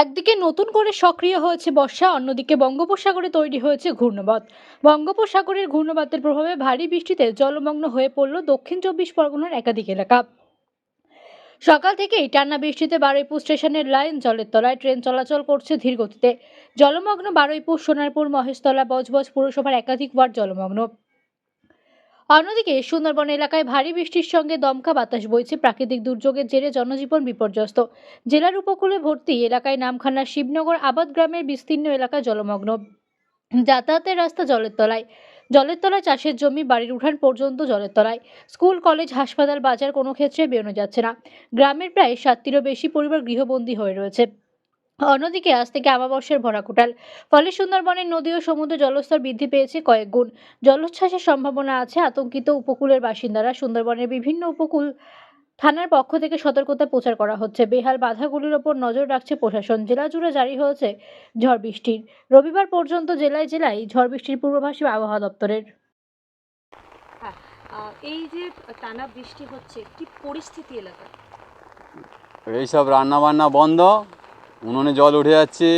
একদিকে নতুন করে সক্রিয় হয়েছে বর্ষা, অন্যদিকে বঙ্গোপসাগরে তৈরি হয়েছে ঘূর্ণবাদ বঙ্গোপসাগরের ঘূর্ণবাতের প্রভাবে ভারী বৃষ্টিতে জলমগ্ন হয়ে পড়ল দক্ষিণ চব্বিশ পরগনার একাধিক এলাকা। সকাল থেকেই টানা বৃষ্টিতে বারুইপুর স্টেশনের লাইন, জলের তলায় ট্রেন চলাচল করছে ধীর গতিতে। জলমগ্ন বারুইপুর, সোনারপুর, মহেশতলা, বজবজ পুরসভার একাধিক ওয়ার্ড জলমগ্ন। অন্যদিকে সুন্দরবন এলাকায় ভারী বৃষ্টির সঙ্গে দমকা বাতাস বইছে প্রাকৃতিক দুর্যোগের জেরে জনজীবন বিপর্যস্ত। জেলার উপকূলে ভর্তি এলাকায় নামখানা শিবনগর আবাদ গ্রামের বিস্তীর্ণ এলাকা জলমগ্ন। যাতায়াতের রাস্তা জলের তলায়। জলের তলায় চাষের জমি, বাড়ির উঠান পর্যন্ত জলের তলায়। স্কুল, কলেজ, হাসপাতাল, বাজার কোনো ক্ষেত্রে বেরোনো যাচ্ছে না। গ্রামের প্রায় সাতটিরও বেশি পরিবার গৃহবন্দী হয়ে রয়েছে। অন্যদিকে আজ থেকে আমাবস্যার ভরাকুটাল ফলে সুন্দরবনের নদী ও সমুদ্র জলস্তর বৃদ্ধি পেয়েছে কয়েক গুণ। জলোচ্ছ্বাসের সম্ভাবনা আছে আতঙ্কিত উপকূলের বাসিন্দারা। সুন্দরবনের বিভিন্ন উপকূল থানার পক্ষ থেকে সতর্কতা প্রচার করা হচ্ছে। বেহাল বাধাগুলির ওপর নজর রাখছে প্রশাসন। জেলা জুড়ে জারি হয়েছে ঝড় বৃষ্টির। রবিবার পর্যন্ত জেলায় জেলায় ঝড় বৃষ্টির পূর্বাভাস আবহাওয়া দপ্তরের। হ্যাঁ এই যে টানা বৃষ্টি হচ্ছে কি পরিস্থিতি এলাকায়? এইসব রান্না বান্না বন্ধ। উনুনে জল উঠে যাচ্ছে,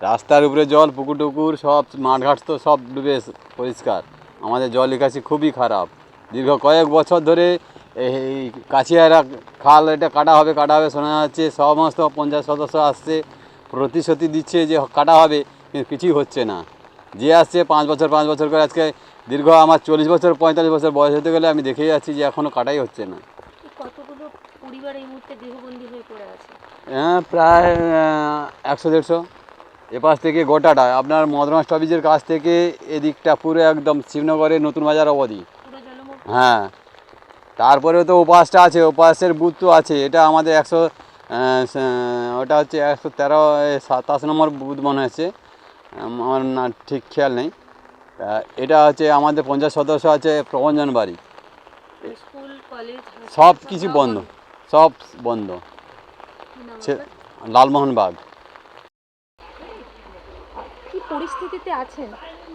রাস্তার উপরে জল, পুকুর টুকুর, সব মাঠঘাট তো সব ডুবে পরিষ্কার। আমাদের জল নিকাশি খুবই খারাপ। দীর্ঘ কয়েক বছর ধরে এই কাছিয়ারা খাল এটা কাটা হবে কাটা হবে শোনা যাচ্ছে, সমস্ত পঞ্চায়েত সদস্য আসছে, প্রতিশ্রুতি দিচ্ছে যে কাটা হবে, কিন্তু কিছুই হচ্ছে না। যে আসছে পাঁচ বছর পাঁচ বছর করে আজকে দীর্ঘ আমার চল্লিশ বছর, পঁয়তাল্লিশ বছর বয়স হতে গেলে আমি দেখেই যাচ্ছি যে এখনও কাটাই হচ্ছে না কতগুলো পরিবার এই মুহূর্তে গৃহবন্দী হয়ে পড়ে আছে। হ্যাঁ প্রায় একশো দেড়শো। এপাশ থেকে গোটাটা আপনার মদনা স্টপেজের কাছ থেকে এদিকটা পুরো একদম শিবনগরের নতুন বাজার অবধি। হ্যাঁ তারপরে তো ওপাশটা আছে ওপাশের বুথ তো আছে। এটা আমাদের একশো ওটা হচ্ছে একশো তেরো সাতাশ নম্বর বুথ মনে হচ্ছে। আমার না ঠিক খেয়াল নেই। এটা হচ্ছে আমাদের পঞ্চাশ সদস্য আছে প্রবঞ্জন বাড়ি। সব কিছু বন্ধ। সব বন্ধ। ছে- লালমোহন বাগ পরিস্থিতিতে আছেন?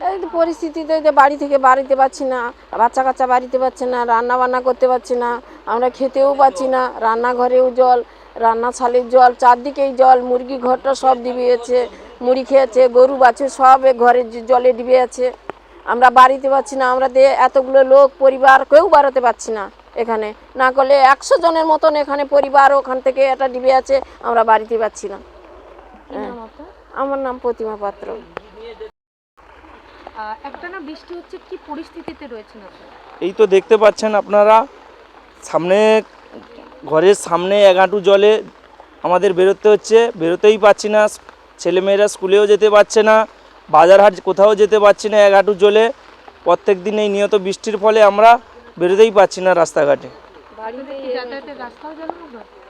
এই তো পরিস্থিতিতে যে বাড়ি থেকে বাড়িতে পারছি না বাচ্চা কাচ্চা বাড়িতে পাচ্ছে না রান্না বান্না করতে পারছি না আমরা খেতেও পাচ্ছি না রান্নাঘরেও জল রান্না ছালের জল চারদিকেই জল মুরগি ঘরটা সব ডিবে আছে মুড়ি খেয়েছে গরু বাছুর সব ঘরের জলে ডিবে আছে। আমরা বাড়িতে পাচ্ছি না আমরা দিয়ে এতগুলো লোক পরিবার কেউ বাড়াতে পারছি না। এখানে। না করলে একশো জনের মতন এখানে পরিবার ওখান থেকে একটা ডিবে আছে আমরা বাড়িতে পাচ্ছি না। আপনার? আমার নাম প্রতিমা পাত্র। আহ, একটানা বৃষ্টি হচ্ছে কি পরিস্থিতিতে রয়েছেন এই তো দেখতে পাচ্ছেন আপনারা সামনে ঘরের সামনে এক হাঁটু জলে আমাদের বেরোতে হচ্ছে। বেরোতেই পাচ্ছি না ছেলেমেয়েরা স্কুলেও যেতে পারছে না বাজার হাট কোথাও যেতে পারছি না এক হাঁটু জলে। প্রত্যেক দিন এই নিয়ত বৃষ্টির ফলে আমরা বেরোতেই পাচ্ছি না রাস্তাঘাটে।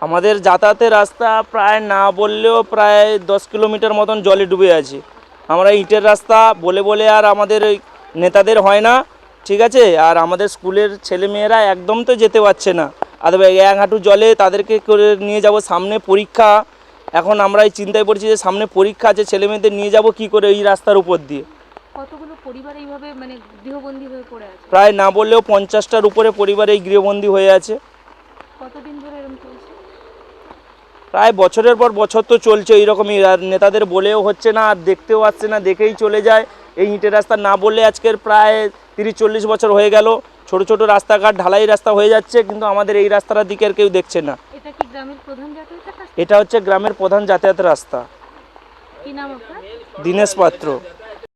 আমাদের যাতায়াতের রাস্তা প্রায় না বললেও প্রায় দশ কিলোমিটার মতন জলে ডুবে আছে। আমরা ইটের রাস্তা বলে বলে আর আমাদের নেতাদের হয় না, ঠিক আছে? আর আমাদের স্কুলের ছেলেমেয়েরা একদম তো যেতে পারছে না। আর এক হাঁটু জলে তাদেরকে করে নিয়ে যাব সামনে পরীক্ষা। এখন আমরা এই চিন্তায় পড়ছি যে সামনে পরীক্ষা আছে, ছেলেমেয়েদের নিয়ে যাব কি করে এই রাস্তার উপর দিয়ে? কতগুলো পরিবার এইভাবে মানে গৃহবন্দী হয়ে পড়ে আছে? প্রায় না বললেও পঞ্চাশটার উপরে পরিবার এই গৃহবন্দী হয়ে আছে। কতদিন ধরে এরকম চলছে? প্রায় বছরের পর বছর তো চলছে এইরকমই। আর নেতাদের বলেও হচ্ছে না আর দেখতেও আসছে না দেখেই চলে যায়। এই ইটের রাস্তা না বললে আজকের প্রায় তিরিশ চল্লিশ বছর হয়ে গেল। ছোট ছোট রাস্তাঘাট ঢালাই রাস্তা হয়ে যাচ্ছে কিন্তু আমাদের এই রাস্তাটার দিকে আর কেউ দেখছে না। এটা হচ্ছে গ্রামের প্রধান যাতায়াত রাস্তা। দীনেশ পাত্র।